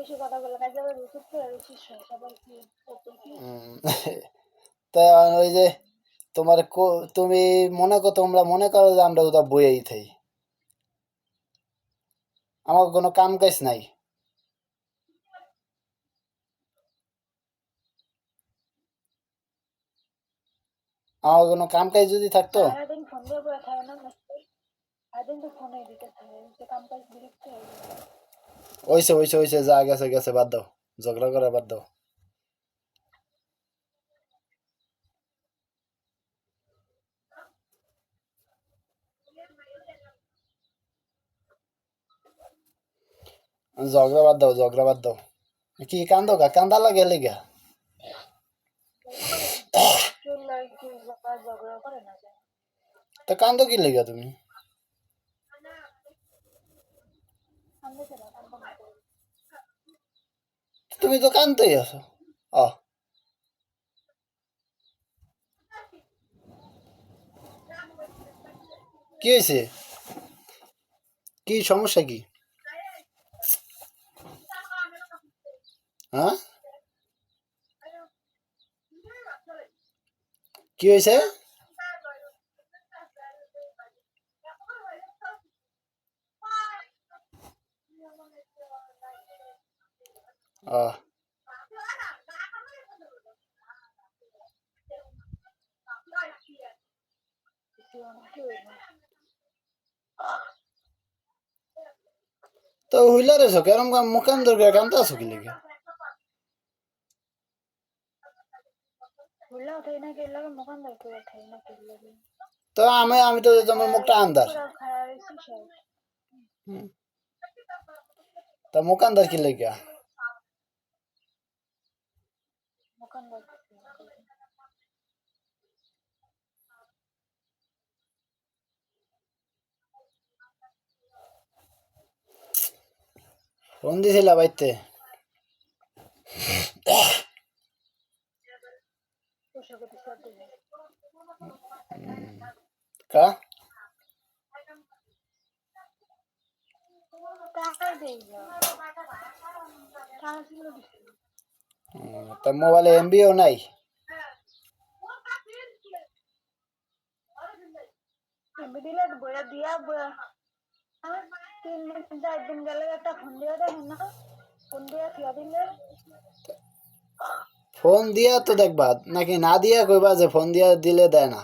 তা ওই যে তোমার তুমি মনে করো তোমরা মনে করো যে আমরা ওটা বইয়েই থাই। আমার কোনো কাম কাজ নাই। আমার কোনো কাম কাজ যদি থাকতো? সারাদিন ফোন দিয়ে পড়ে থাকে না সারাদিন তো ফোনে দিতে থাকে কাম কাজ বিরক্ত হয়ে ওইসে ওইসে ওইসে যা গেছে গেছে বাদ দাও। ঝগড়া করে বাদ দাও। ঝগড়া বাদ দাও ঝগড়া বাদ দাও। কি কান্দো গা? কান্দা লাগে লেগা তো কান্দো কি লেগা তুমি আমরা কেন কাম না করি তুমি তো কান্দতেই আছো। অ কি হয়েছে? কি সমস্যা কি? হ্যাঁ? কি হয়েছে? আহ কিছু না কি হইব তো হইলা রেছো কেরম কাম মুখান দরকার কান্দা আছো কি লেগে বললাম উঠাই না কি লাগে মুখান ধর করে উঠাই না কি লাগে তো আমি আমি তো টাকা ছিল দিছি হুম, তা মোবাইলে এমবিও নাই এমবি দিলে বইয়া দিয়া বইয়া আমার তিন চার দিন গেলে একটা ফোন দিয়ে দেয় না দিয়ে দিলে? ফোন দিয়া তো দেখবা, নাকি না দিয়া কইবা যে ফোন দিয়া দিলে দেয় না?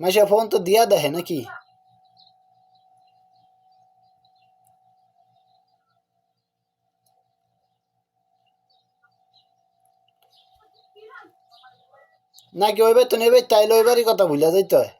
মাসে ফোন তো দিয়া দেখে নাকি? নাকি ওই তো নেবে তাইলে ওইবারই কথা ভুলে যাইতে হয়।